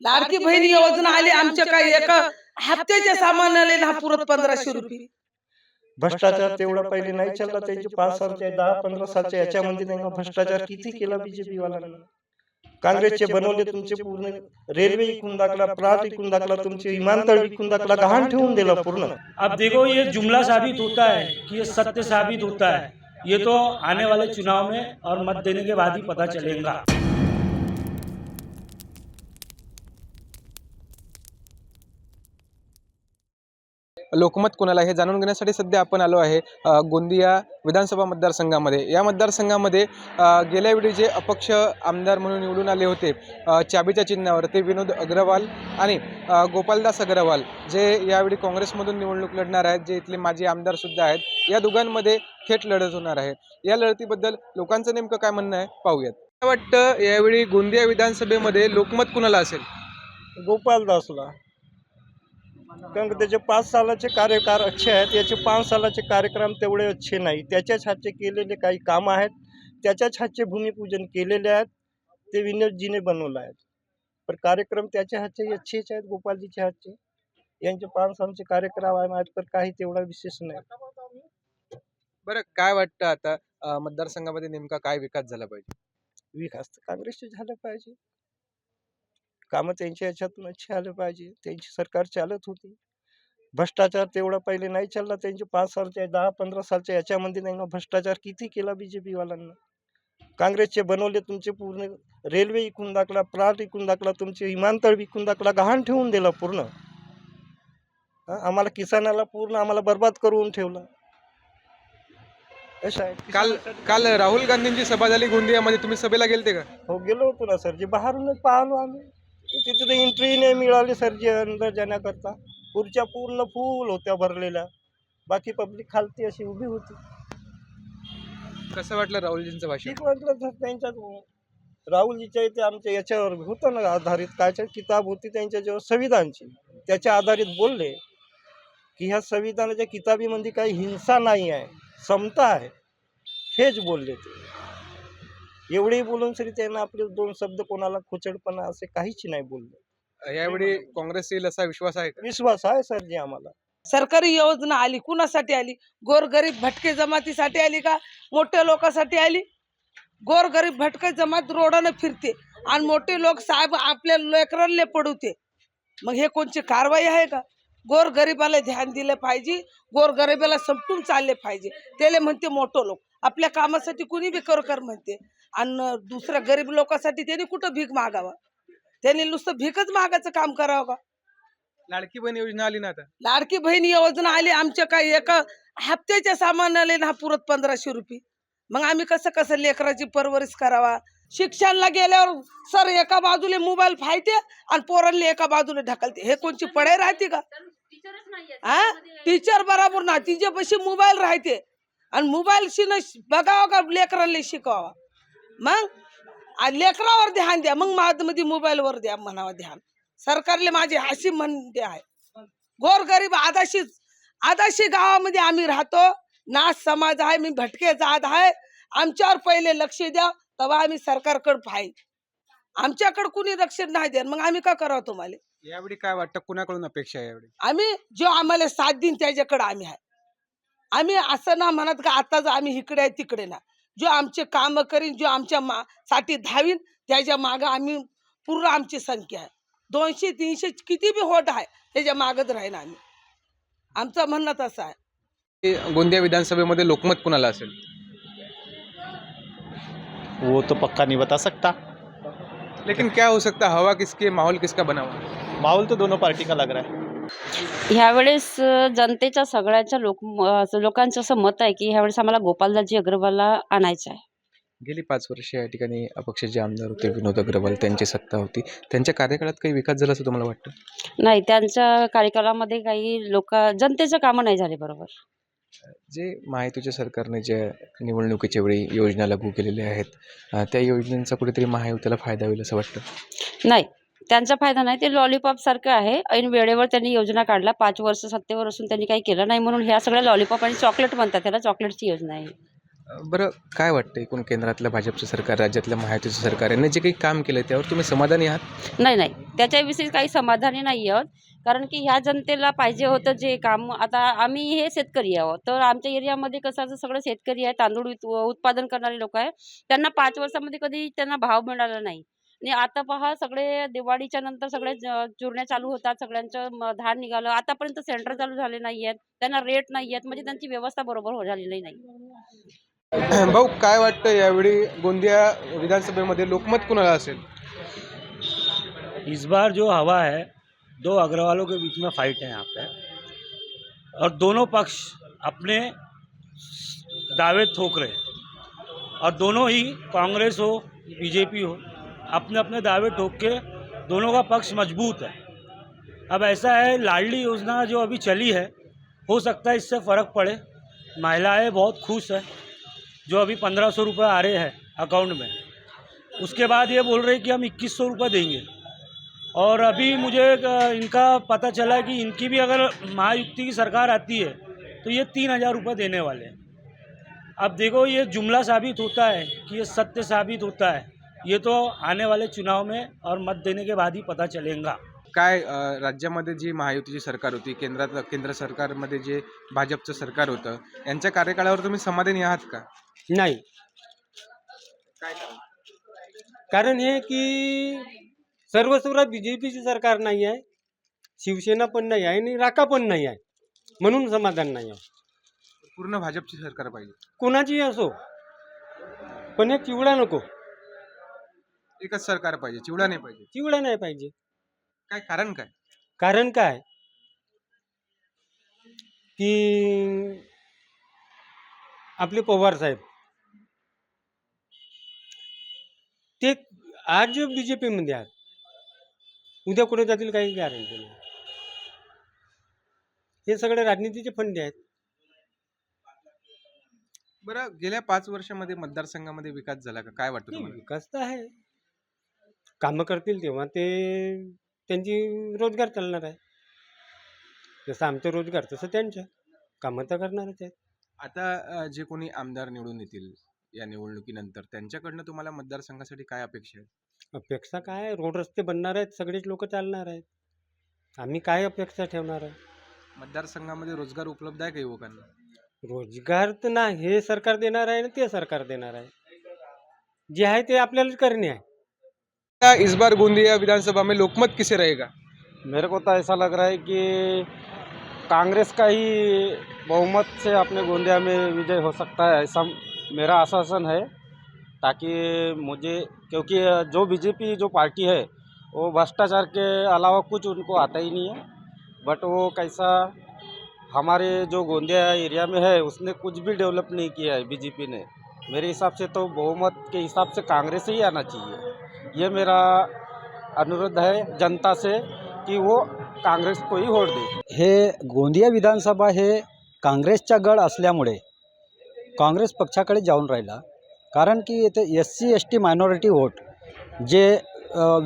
लाडकी बहिणी योजना आली आमच्या काही एका हप्त्याच्या सामानाला ना पुरत पंधराशे रुपये भ्रष्टाचार तेवढा पहिले नाही चालला त्यांचे पाच सालचे दहा पंधरा सालचे याच्यामध्ये त्यांना भ्रष्टाचार किती केला बीजेपी वाल्यांना काँग्रेसचे बनवले तुमचे पूर्ण रेल्वे इकून दाखला प्रात इकून दाखला तुमचे विमानतळ विकून दाखला गहाण ठेवून दिला पूर्ण अब देखो ये जुमला साबित होता है कि ये सत्य साबित होता है ये तो आने वाले चुनाव में और मत देने के बाद ही पता चलेगा लोकमत कोणाला हे जाणून घेण्यासाठी सध्या आपण आलो आहे गोंदिया विधानसभा मतदारसंघामध्ये. या मतदारसंघामध्ये गेल्यावेळी जे अपक्ष आमदार म्हणून निवडून आले होते चाबीच्या चिन्हावर ते विनोद अग्रवाल आणि गोपालदास अग्रवाल जे यावेळी काँग्रेसमधून निवडणूक लढणार आहेत जे इथले माजी आमदारसुद्धा आहेत या दोघांमध्ये थेट लढत होणार आहे. या लढतीबद्दल लोकांचं नेमकं काय म्हणणं आहे पाहूयात. काय वाटतं यावेळी गोंदिया विधानसभेमध्ये लोकमत कुणाला असेल? गोपालदासला. कारण त्याचे पाच सालाचे कार्यकाळ अच्छे आहेत याचे पाच सालाचे कार्यक्रम तेवढे अच्छे नाही. त्याच्याच हातचे केलेले काही कामं आहेत त्याच्याच हातचे भूमिपूजन केलेले आहेत ते विनोदजीने बनवलं आहेत पण कार्यक्रम त्याच्या हातचे अच्छेच आहेत गोपालजीच्या हातचे. यांचे पाच सालचे कार्यक्रम आहेत तर काही तेवढा विशेष नाही. बरं काय वाटतं आता मतदारसंघामध्ये नेमका काय विकास झाला पाहिजे? विकास तर काँग्रेसचे झालं पाहिजे. कामं त्यांच्या याच्यातून अच्छे आले पाहिजे. त्यांची सरकार चालत होती. भ्रष्टाचार तेवढा पहिले नाही चालला त्यांचे पाच सालचे दहा पंधरा सालच्या याच्यामध्ये त्यांना भ्रष्टाचार किती केला बीजेपी वाल्यांना? काँग्रेसचे बनवले तुमचे पूर्ण रेल्वे इकून दाखला प्राट इकून दाखला तुमचे विमानतळ विकून दाखला गहाण ठेवून दिला पूर्ण. आम्हाला किसानाला पूर्ण आम्हाला बर्बाद करून ठेवला. काल काल राहुल गांधींची सभा झाली गोंदियामध्ये तुम्ही सभेला गेलते का? हो गेलो होतो ना सरजी बाहेरूनच पाहिलो आम्ही. तिथे तर एंट्री नाही मिळाली सरजी अंदर जाण्याकरता. खुर्च्या पूर्ण फुल होत्या भरलेल्या. बाकी पब्लिक खालती अशी उभी होती. कसं वाटलं राहुलजींचं भाषण? ठीक वाटलं तर त्यांच्यात राहुलजीच्या इथे आमच्या याच्यावर होतं ना आधारित कायच्या किताब होती त्यांच्या जेव्हा संविधानची. त्याच्या आधारित बोलले की ह्या संविधानाच्या किताबीमध्ये काही हिंसा नाही आहे समता आहे. हेच बोलले ते. एवढेही बोलून तरी त्यांना आपले दोन शब्द कोणाला खोचडपणा असे काहीच नाही बोलले. यावेळी काँग्रेस येईल असा विश्वास आहे विश्वास आहे सरजी आम्हाला. सरकारी योजना आली कुणासाठी आली? गोरगरीब भटके जमातीसाठी आली का? मोठ्या लोकांसाठी आली? गोरगरीब भटके जमात रोडानं फिरते आणि मोठे लोक साहेब आपल्या लेकरांना पडवते. मग हे कोणची कारवाई आहे का? गोरगरिबाला ध्यान दिलं पाहिजे गोरगरिबाला संपून चालले पाहिजे. त्याला म्हणते मोठं लोक. आपल्या कामासाठी कुणी बी कर कर म्हणते. आणि दुसऱ्या गरीब लोकांसाठी त्यांनी कुठं भीक मागावा? त्यांनी नुसतं भीकच मागायचं काम करावं का? लाडकी बहीण योजना आली ना आता? लाडकी बहिणी योजना आली आमच्या काही एका हप्त्याच्या सामानाला ना पुरत पंधराशे रुपये. मग आम्ही कसं कसं लेकराची परवरिश करावा? शिक्षणला गेल्यावर सर एका बाजूला मोबाईल फायते आणि पोरांना एका बाजूला ढकलते. हे कोणची पढाई राहते का? हा टीचर बरोबर ना तिच्यापाशी मोबाईल राहते. आणि मोबाईल शिन बघावं का लेकरांना शिकवावा? मग? लेकरावर ध्यान द्या. मग मध्ये मोबाईलवर द्या म्हणावं ध्यान. सरकारले माझी हाशी म्हणते आहे. गोरगरीब आदाशीच आदाशी गावामध्ये आम्ही राहतो. नाच समाज आहे मी भटके जात आहे. आमच्यावर पहिले लक्ष द्या तेव्हा आम्ही सरकारकडे पाहिजे आमच्याकडे कुणी लक्ष नाही द्या मग आम्ही का करावं तुम्हाला? यावेळी काय वाटतं? कुणाकडून अपेक्षा आहे यावेळी? आम्ही जो आम्हाला साथ देईन त्याच्याकडे आम्ही आहे. आम्ही असं ना म्हणत का आताच आम्ही इकडे आहे तिकडे ना. जो आमचे काम करीन जो आमच्या मा साठी धावीन त्याच्या मागं आम्ही पूर्ण आमची संख्या आहे. दोनशे तीनशे किती बी होट आहे त्याच्या मागत राहीन आम्ही. आमचं म्हणणं तसं आहे. गोंदिया विधानसभेमध्ये लोकमत कुणाला असेल? वो तो पक्का नहीं बता सकता। लेकिन क्या हो सकता हवा किसकी माहौल किसका बना हुआ? माहौल तो दोनों पार्टी का लग रहा है। ह्यावेळेस जनतेच्या सगळ्यांच्या लोक लोकांचं असं मत आहे की ह्यावेळेस आम्हाला गोपालदासजी अग्रवालला आणायचं आहे. गेली पाच वर्ष या ठिकाणी अपक्ष जे आमदार होते विनोद अग्रवाल त्यांची सत्ता होती. त्यांच्या कार्यकाळात काही विकास झाला असं तुम्हाला वाटतं? नाही त्यांच्या कार्यकालामध्ये काही लोक जनतेचं कामं नाही झाले बरोबर. जे महायुतीच्या सरकारने ज्या निवडणुकीच्या वेळी योजना लागू केलेल्या आहेत त्या योजनेचा कुठेतरी महायुतीला फायदा होईल असं वाटतं? नाही त्यांचा फायदा नाही ते लॉलीपॉप सारखं आहे. ऐन वेळेवर त्यांनी योजना काढला. पाच वर्ष सत्तेवर असून त्यांनी काही केलं नाही म्हणून ह्या सगळ्या लॉलीपॉप आणि चॉकलेट म्हणतात त्याला. चॉकलेटची योजना आहे. बरं काय वाटतं एकूण केंद्रातलं भाजपचं सरकार राज्यातलं महायुतीचं सरकार? यांनी जे काही काम केलं त्यावर तुम्ही समाधानी आहात? नाही नाही. त्याच्याविषयी काही समाधानी नाही आहोत. कारण की ह्या जनतेला पाहिजे होतं जे काम. आता आम्ही हे शेतकरी आहोत. तर आमच्या एरियामध्ये कसं सगळं शेतकरी आहे तांदूळ उत- उत्पादन करणारे लोक आहे. त्यांना पाच वर्षामध्ये कधी त्यांना भाव मिळाला नाही. आणि आता पहा सगळे दिवाळीच्या नंतर सगळे चुरण्या चालू होतात सगळ्यांचं धान निघालं. आतापर्यंत सेंटर चालू झाले नाही आहेत त्यांना रेट नाही आहेत म्हणजे त्यांची व्यवस्था बरोबर हो झालेली नाही. भाऊ काय वाटतं यावेळी गोंदिया विधानसभेमध्ये लोकमत कुणाला असेल? इस बार जो हवा है दो अग्रवालों के बीच में फाइट है यहाँ पे। और दोनों पक्ष अपने दावे ठोक रहे। और दोनों ही कांग्रेस हो बीजेपी हो अपने अपने दावे ठोक के दोनों का पक्ष मज़बूत है। अब ऐसा है, लाडली योजना जो अभी चली है, हो सकता है इससे फ़र्क पड़े। महिलाएँ बहुत खुश हैं, जो अभी पंद्रह सौ रुपये आ रहे हैं अकाउंट में। उसके बाद ये बोल रहे हैं कि हम इक्कीस सौ रुपये देंगे। और अभी मुझे इनका पता चला कि इनकी भी अगर महायुक्ति की सरकार आती है तो ये तीन हज़ार रुपये देने वाले हैं। अब देखो, ये जुमला साबित होता है कि ये सत्य साबित होता है। ये तो आने वाले चुनाव में और मत देने के बाद ही पता चलेगा। काय राज्यामध्ये जी महायुतीची सरकार होती केंद्रात केंद्र सरकारमध्ये जे भाजपचं सरकार होतं यांच्या कार्यकाळावर तुम्ही समाधानी आहात का? नाही. काय कारण? हे की सर्वस्वरात बी जे पीची सरकार नाही आहे शिवसेना पण नाही आहे आणि राका पण नाही आहे म्हणून समाधान नाही आहे. पूर्ण भाजपची सरकार पाहिजे. कोणाचीही असो पण एक चिवडा नको. एकच सरकार पाहिजे चिवडा नाही पाहिजे. चिवडा नाही पाहिजे. काय कारण काय? कारण काय? की आपले पवार साहेब ते आज बी जे पीमध्ये आहेत उद्या कुठे जातील काही गॅरंटी नाही. हे सगळे राजनीतीचे फंडे आहेत. बरं गेल्या पाच वर्षामध्ये मतदारसंघामध्ये विकास झाला का? काय वाटतं तुम्हाला? विकास तर आहे. कामं करतील तेव्हा ते त्यांची रोजगार चालणार आहे. जसं आमचं रोजगार तसं त्यांच्या. कामं तर करणारच आहेत. आता अं, जे कोणी आमदार निवडून येतील या निवडणुकीनंतर त्यांच्याकडनं तुम्हाला मतदारसंघासाठी काय अपेक्षा आहे अपेक्षा काय आहे? रोड रस्ते बनणार आहेत सगळेच लोक चालणार आहेत. आम्ही काय अपेक्षा ठेवणार आहे? मतदारसंघामध्ये रोजगार उपलब्ध आहे का युवकांना? रोजगार तर ना हे सरकार देणार आहे ना ते सरकार देणार आहे. जे आहे ते आपल्याला करणे आहे. इस बार गोंदिया विधानसभा में लोकमत किसे रहेगा? मेरे को तो ऐसा लग रहा है कि कांग्रेस का ही बहुमत से अपने गोंदिया में विजय हो सकता है, ऐसा मेरा आश्वासन है। ताकि मुझे, क्योंकि जो बीजेपी जो पार्टी है, वो भ्रष्टाचार के अलावा कुछ उनको आता ही नहीं है। बट वो कैसा हमारे जो गोंदिया एरिया में है, उसने कुछ भी डेवलप नहीं किया है बीजेपी ने। मेरे हिसाब से तो बहुमत के हिसाब से कांग्रेस ही आना चाहिए। ये मेरा अनुरोध है जनता से की वो काँग्रेस को ही वोट दे। हे गोंदिया विधानसभा हे काँग्रेसचा गड असल्यामुळे काँग्रेस पक्षाकडे जाऊन राहिला कारण की येथे S C S T minority vote जे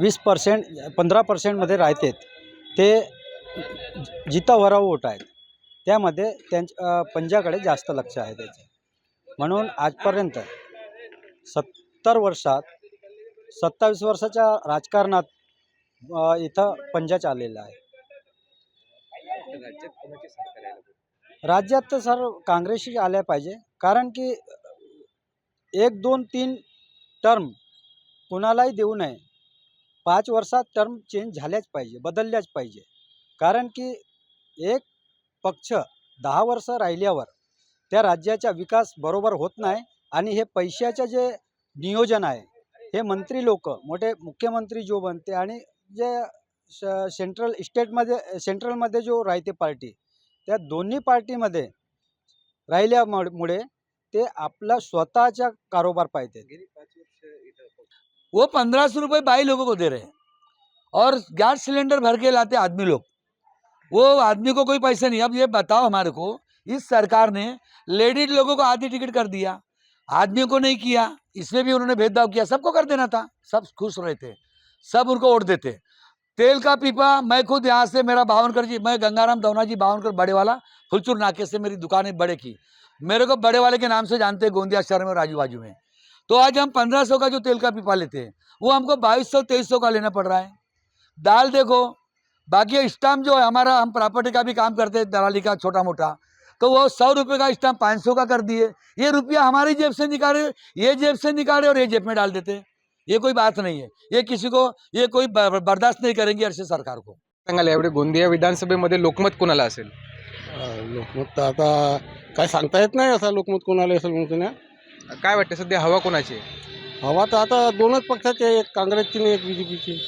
वीस पर्सेंट पंधरा पर्सेंटमध्ये राहतात ते जितावरा वोट आहेत. त्यामध्ये त्यांच्या पंजाकडे जास्त लक्ष आहे त्याचे. म्हणून आजपर्यंत सत्तर वर्षात सत्तावीस वर्षाच्या राजकारणात इथं पंजाच आलेला आहे. राज्यात तर सर काँग्रेसशी आल्या पाहिजे. कारण की एक दोन तीन टर्म कोणालाही देऊ नये. पाच वर्षात टर्म चेंज झाल्याच पाहिजे बदलल्याच पाहिजे. कारण की एक पक्ष दहा वर्ष राहिल्यावर त्या राज्याचा विकास बरोबर होत नाही आणि हे पैशाचं जे नियोजन आहे हे मंत्री लोक मोठे मुख्यमंत्री जो बनते आणि जे सेंट्रल स्टेटमध्ये सेंट्रलमध्ये जो राहते पार्टी त्या दोन्ही पार्टीमध्ये राहिल्यामुळे ते आपला स्वतःचा कारोबार पाहते. वो पंद्रह सौ रुपये बाई लोगों को दे रहे हैं। और गैस सिलेंडर भर के लाते आदमी लोग। वो आदमी को कोई पैसे नहीं। अब ये बताओ हमारे को इस सरकार ने लेडीज लोगों को आधी टिकट कर दिया। आदमियों को नहीं किया, इसमें भी उन्होंने भेदभाव किया, सबको कर देना था। सब खुश रहते, सब उनको वोट देते। तेल का पीपा, मैं खुद यहाँ से मेरा बावनकर जी, मैं गंगाराम दवना जी, बावनकर बड़े वाला फुलचूर नाके से मेरी दुकानें बड़े की। मेरे को बड़े वाले के नाम से जानते हैं, गोंदिया शहर में और आजू बाजू में। तो आज हम पंद्रह सौ का जो तेल का पीपा लेते हैं, वो हमको बाईस सौ, तेईस सौ का लेना पड़ रहा है। दाल देखो, बाकी स्टाम्प जो है, हमारा हम प्रॉपर्टी का भी काम करते हैं, दलाली का छोटा मोटा तो वो सौ रुपये का स्टाम्प पाँच सौ का कर दिए। ये रुपया हमारी जेब से निकाले ये जेब से निकाले और ये जेब में डाल देते। ये कोई बात नहीं है। ये किसी को ये कोई ब- बर्दाश्त नहीं करेंगे अरसे सरकार को। सांगाल यावेळी गोंदिया विधानसभेमध्ये लोकमत कोणाला असेल? लोकमत तर आता काय सांगता येत नाही असं लोकमत कोणाला असेल म्हणतो ना काय वाटतं सध्या हवा कोणाची? आहे? हवा तर आता दोनच पक्षाचे आहे, एक काँग्रेसची आणि एक बी जे पीची.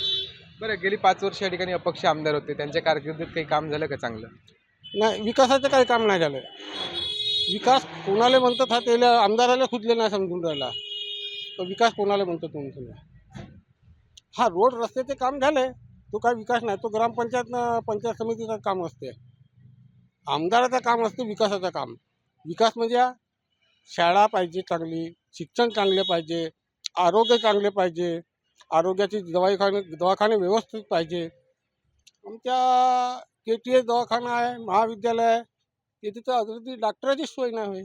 बरं गेली पाच वर्ष या ठिकाणी अपक्ष आमदार होते. त्यांच्या कारकिर्दीत काही काम झालं का चांगलं? नाही विकासाचं काही काम नाही झालं विकास कोणाला म्हणतात हा त्याला आमदाराला खुदले नाही समजून राहिला. तर विकास कोणाला म्हणतो तुम्ही म्हणतो हा रोड रस्त्याचे काम झाले तो काय विकास नाही तो ग्रामपंचायत पंचायत समितीचं काम असते आमदाराचं काम असते विकासाचं काम. विकास म्हणजे शाळा पाहिजे चांगली शिक्षण चांगले पाहिजे आरोग्य चांगले पाहिजे आरोग्याची दवाखाने दवाखाने व्यवस्थित पाहिजे. आमच्या के टी एस दवाखाना आहे महाविद्यालय आहे ते तिथं अगदी डॉक्टराची सोय नाही होय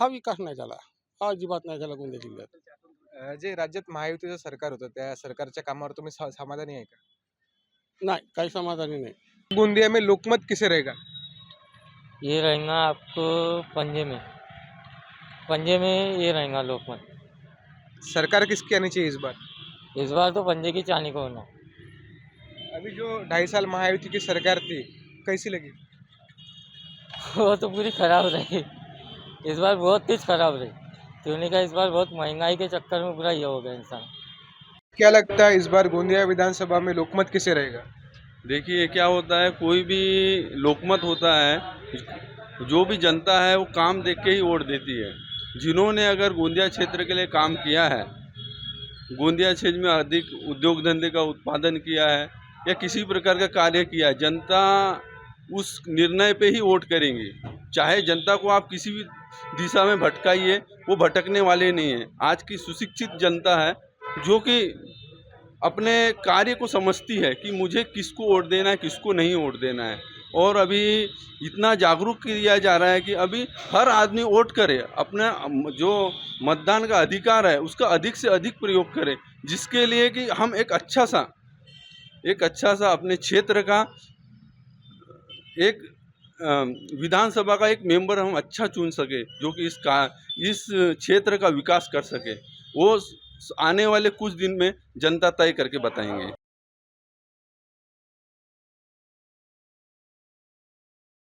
हा विकास नाही झाला हा अजिबात नाही झाला गोंदिया जिल्ह्यात। अं, जे राज्यात महायुतीचं सरकार होतं त्या सरकारच्या कामावर तुम्ही सा- समाधानी आहे का? नाही काही समाधानी नाही. गोंदिया में लोकमत किसे रहेगा? ये रहेगा आपको पंजे में। पंजे में ये रहेगा लोकमत। सरकार किसकी आनी चाहिए इस बार? इस बार तो पंजे की चानी को होना। अभी जो ढाई साल महायुति की सरकार थी कैसी लगी? वो तो पूरी खराब रही। इस बार बहुत तेज खराब रही। क्योंकि का इस बार बहुत महँगाई के चक्कर में पूरा ये हो गया इंसान। क्या लगता है इस बार गोंदिया विधानसभा में लोकमत किसे रहेगा? देखिए क्या होता है कोई भी लोकमत होता है जो भी जनता है वो काम देख के ही वोट देती है। जिन्होंने अगर गोंदिया क्षेत्र के लिए काम किया है गोंदिया क्षेत्र में अधिक उद्योग धंधे का उत्पादन किया है या किसी प्रकार का कार्य किया, जनता उस निर्णय पे ही वोट करेंगे। चाहे जनता को आप किसी भी दिशा में भटकाइए, वो भटकने वाले नहीं हैं। आज की सुशिक्षित जनता है, जो कि अपने कार्य को समझती है कि मुझे किसको वोट देना है, किसको नहीं वोट देना है। और अभी इतना जागरूक किया जा रहा है कि अभी हर आदमी वोट करे, अपना जो मतदान का अधिकार है, उसका अधिक से अधिक प्रयोग करे, जिसके लिए कि हम एक अच्छा सा एक अच्छा सा अपने क्षेत्र का, एक विधानसभा का एक मेंबर हम अच्छा चुन सके, जो कि इस का, इस क्षेत्र का विकास कर सके। वो आने वाले कुछ दिन में जनता तय करके बताएँगे।